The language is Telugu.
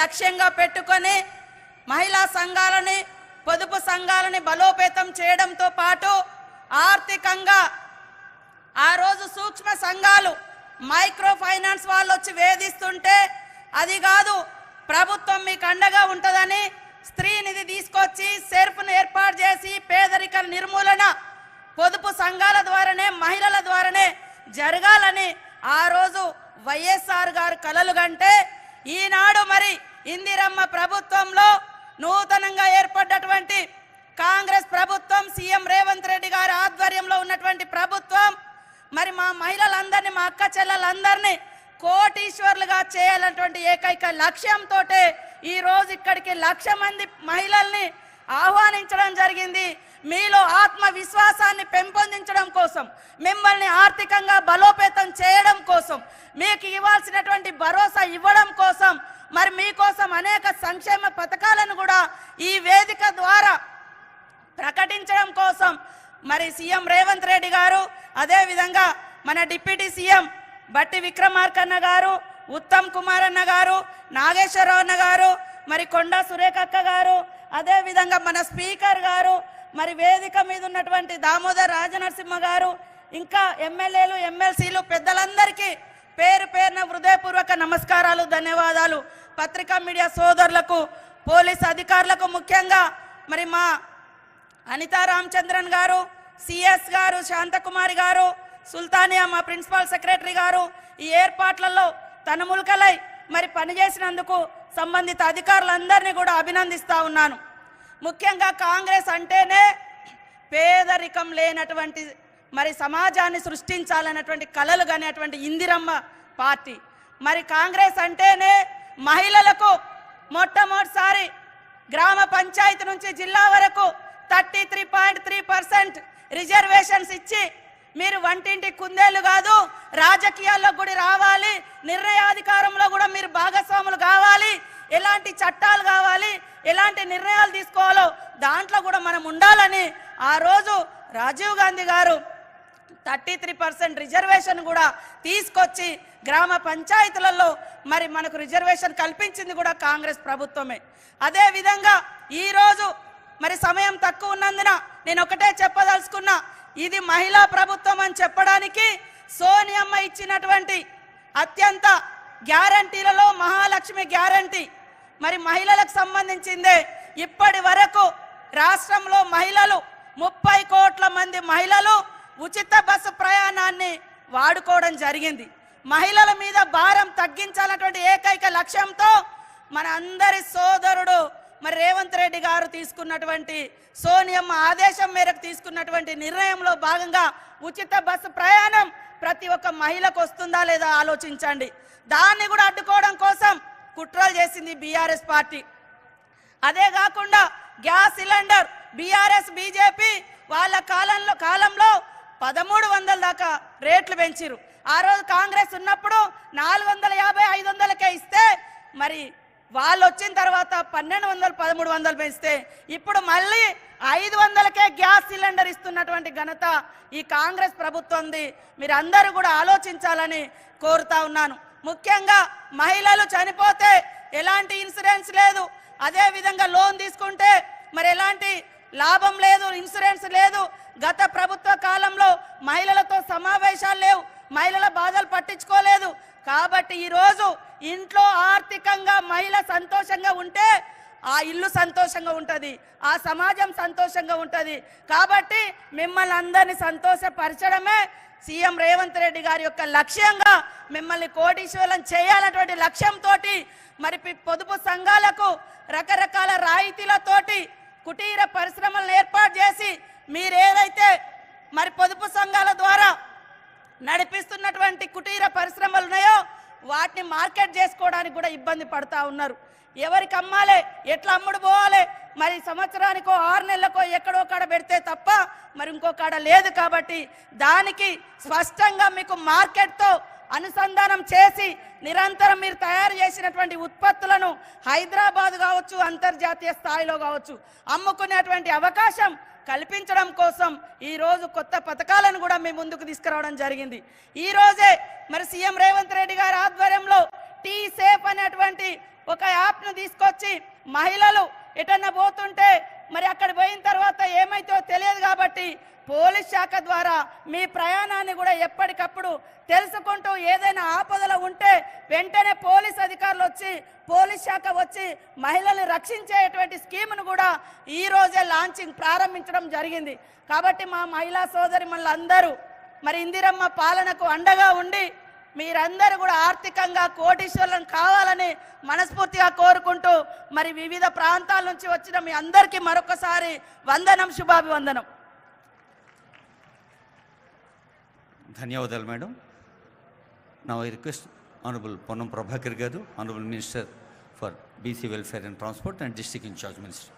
లక్ష్యంగా పెట్టుకొని మహిళా సంఘాలని పొదుపు సంఘాలని బలోపేతం చేయడంతో పాటు ఆర్థికంగా ఆ రోజు సూక్ష్మ సంఘాలు మైక్రో ఫైనాన్స్ వాళ్ళు వచ్చి వేధిస్తుంటే అది కాదు ప్రభుత్వం మీకు అండగా ఉంటుందని స్త్రీ నిధి తీసుకొచ్చి సెర్ఫ్ను ఏర్పాటు చేసి పేదరిక నిర్మూలన పొదుపు సంఘాల ద్వారానే మహిళల ద్వారానే జరగాలని ఆ రోజు వైఎస్ఆర్ గారు కలలు కంటే ఈనాడు మరి ఇందిరమ్మ ప్రభుత్వంలో నూతనంగా ఏర్పడ్డటువంటి కాంగ్రెస్ ప్రభుత్వం సీఎం రేవంత్ రెడ్డి గారి ఆధ్వర్యంలో ఉన్నటువంటి ప్రభుత్వం మరి మా మహిళలందరినీ మా అక్క చెల్లెలందరినీ కోటీశ్వర్లుగా చేయాలన్నటువంటి ఏకైక లక్ష్యంతో ఈ రోజు ఇక్కడికి లక్ష మంది మహిళల్ని ఆహ్వానించడం జరిగింది. మీలో ఆత్మవిశ్వాసాన్ని పెంపొందించడం కోసం మిమ్మల్ని ఆర్థికంగా బలోపేతం చేయడం కోసం మీకు ఇవ్వాల్సినటువంటి భరోసా ఇవ్వడం కోసం మరి మీకోసం అనేక సంక్షేమ పథకాలను కూడా ఈ వేదిక ద్వారా ప్రకటించడం కోసం మరి సీఎం రేవంత్ రెడ్డి గారు అదేవిధంగా మన డిప్యూటీ సీఎం బట్టి విక్రమార్కన్న గారు ఉత్తమ్ కుమార్ అన్న గారు నాగేశ్వరరావు అన్న గారు మరి కొండా సురేఖక్క గారు అదే విధంగా మన స్పీకర్ గారు మరి వేదిక మీద ఉన్నటువంటి దామోదర్ రాజనరసింహ గారు ఇంకా ఎమ్మెల్యేలు ఎమ్మెల్సీలు పెద్దలందరికీ పేరు పేరున హృదయపూర్వక నమస్కారాలు ధన్యవాదాలు. పత్రికా మీడియా సోదరులకు పోలీస్ అధికారులకు ముఖ్యంగా మరి మా అనితా రామచంద్రన్ గారు సిఎస్ గారు శాంతకుమారి గారు సుల్తానియా మా ప్రిన్సిపల్ సెక్రటరీ గారు ఈ ఏర్పాట్లలో తనుములకలై మరి పనిచేసినందుకు సంబంధిత అధికారులందరినీ కూడా అభినందిస్తూ ఉన్నాను. ముఖ్యంగా కాంగ్రెస్ అంటేనే పేదరికం లేనటువంటి మరి సమాజాన్ని సృష్టించాలన్నటువంటి కలలు కానిటువంటి ఇందిరమ్మ పార్టీ. మరి కాంగ్రెస్ అంటేనే మహిళలకు మొట్టమొదటిసారి గ్రామ పంచాయతీ నుంచి జిల్లా వరకు thirty three point three percent reservations ఇచ్చి మీరు వంటింటి కుందేలు కాదు రాజకీయాల్లో కూడా రావాలి నిర్ణయాధికారంలో కూడా మీరు భాగస్వాములు కావాలి ఎలాంటి చట్టాలు కావాలి ఎలాంటి నిర్ణయాలు తీసుకోవాలో దాంట్లో కూడా మనం ఉండాలని ఆ రోజు రాజీవ్ గాంధీ గారు థర్టీ త్రీ పర్సెంట్ రిజర్వేషన్ కూడా తీసుకొచ్చి గ్రామ పంచాయతీలలో మరి మనకు రిజర్వేషన్ కల్పించింది కూడా కాంగ్రెస్ ప్రభుత్వమే. అదేవిధంగా ఈరోజు మరి సమయం తక్కువ ఉన్నందున నేను ఒకటే చెప్పదలుచుకున్నా ఇది మహిళా ప్రభుత్వం అని చెప్పడానికి సోనియమ్మ ఇచ్చినటువంటి అత్యంత గ్యారంటీలలో మహాలక్ష్మి గ్యారంటీ. మరి మహిళలకు సంబంధించిందే. ఇప్పటి వరకు రాష్ట్రంలో మహిళలు ముప్పై కోట్ల మంది మహిళలు ఉచిత బస్సు ప్రయాణాన్ని వాడుకోవడం జరిగింది. మహిళల మీద భారం తగ్గించాలన్నటువంటి ఏకైక లక్ష్యంతో మన అందరి సోదరుడు మరి రేవంత్ రెడ్డి గారు తీసుకున్నటువంటి సోనియమ్మ ఆదేశం మేరకు తీసుకున్నటువంటి నిర్ణయంలో భాగంగా ఉచిత బస్సు ప్రయాణం ప్రతి ఒక్క మహిళకు వస్తుందా లేదా ఆలోచించండి. దాన్ని కూడా అడ్డుకోవడం కోసం కుట్రలు చేసింది బీఆర్ఎస్ పార్టీ. అదే కాకుండా గ్యాస్ సిలిండర్ బీఆర్ఎస్ బీజేపీ వాళ్ళ కాలంలో కాలంలో పదమూడు వందల దాకా రేట్లు పెంచిరు ఆ రోజు కాంగ్రెస్ ఉన్నప్పుడు నాలుగు వందల యాభై ఐదు వందలకే ఇస్తే మరి వాళ్ళు వచ్చిన తర్వాత పన్నెండు వందలు పదమూడు వందలు పెంచితే ఇప్పుడు మళ్ళీ ఐదు వందలకే గ్యాస్ సిలిండర్ ఇస్తున్నటువంటి ఘనత ఈ కాంగ్రెస్ ప్రభుత్వంది. మీరు అందరూ కూడా ఆలోచించాలని కోరుతా ఉన్నాను. ముఖ్యంగా మహిళలు చనిపోతే ఎలాంటి ఇన్సూరెన్స్ లేదు. అదే విధంగా లోన్ తీసుకుంటే మరి ఎలాంటి లాభం లేదు ఇన్సూరెన్స్ లేదు. గత ప్రభుత్వ కాలంలో మహిళలతో సమావేశాలు లేవు. మహిళల బాధలు పట్టించుకోలేదు. కాబట్టి ఈరోజు ఇంట్లో ఆర్థికంగా మహిళ సంతోషంగా ఉంటే ఆ ఇల్లు సంతోషంగా ఉంటుంది ఆ సమాజం సంతోషంగా ఉంటుంది. కాబట్టి మిమ్మల్ని అందరినీ సంతోషపరచడమే సీఎం రేవంత్ రెడ్డి గారి యొక్క లక్ష్యంగా మిమ్మల్ని కోటీశ్వరం చేయాలన్నటువంటి లక్ష్యంతో మరి పొదుపు సంఘాలకు రకరకాల రాయితీలతోటి కుటీర పరిశ్రమలను ఏర్పాటు చేసి మీరేదైతే మరి పొదుపు సంఘాల ద్వారా నడిపిస్తున్నటువంటి కుటీర పరిశ్రమలు ఉన్నాయో వాటిని మార్కెట్ చేసుకోవడానికి కూడా ఇబ్బంది పడతా ఉన్నారు. ఎవరికి అమ్మాలి ఎట్లా అమ్ముడు పోవాలి మరి సంవత్సరానికో ఆరు నెలలకో ఎక్కడో కాడ పెడితే తప్ప మరి ఇంకో కాడ లేదు కాబట్టి దానికి స్పష్టంగా మీకు మార్కెట్తో అనుసంధానం చేసి నిరంతరం మీరు తయారు చేసినటువంటి ఉత్పత్తులను హైదరాబాద్ కావచ్చు అంతర్జాతీయ స్థాయిలో కావచ్చు అమ్ముకునేటువంటి అవకాశం కల్పించడం కోసం ఈరోజు కొత్త పథకాలను కూడా మీ ముందుకు తీసుకురావడం జరిగింది. ఈరోజే మరి సీఎం రేవంత్ రెడ్డి గారి ఆధ్వర్యంలో టీ సేఫ్ అనేటువంటి ఒక యాప్ను తీసుకొచ్చి మహిళలు ఎటన్నా పోతుంటే మరి అక్కడ పోయిన తర్వాత ఏమైతో తెలియదు కాబట్టి పోలీస్ శాఖ ద్వారా మీ ప్రయాణాన్ని కూడా ఎప్పటికప్పుడు తెలుసుకుంటూ ఏదైనా ఆపదలు ఉంటే వెంటనే పోలీస్ అధికారులు వచ్చి పోలీస్ శాఖ వచ్చి మహిళల్ని రక్షించేటువంటి స్కీమ్ను కూడా ఈ రోజే లాంచింగ్ ప్రారంభించడం జరిగింది. కాబట్టి మా మహిళా సోదరి అందరూ మరి ఇందిరమ్మ పాలనకు అండగా ఉండి మీరందరూ కూడా ఆర్థికంగా కోటీశ్వరులను కావాలని మనస్ఫూర్తిగా కోరుకుంటూ మరి వివిధ ప్రాంతాల నుంచి వచ్చిన మీ అందరికీ మరొకసారి వందనం శుభాభివందనం. ధన్యవాదాలు మేడం. నా రిక్వెస్ట్ ఆనరబుల్ పొన్నం ప్రభాకర్ గారు honourable minister for BC welfare and transport and district incharge minister.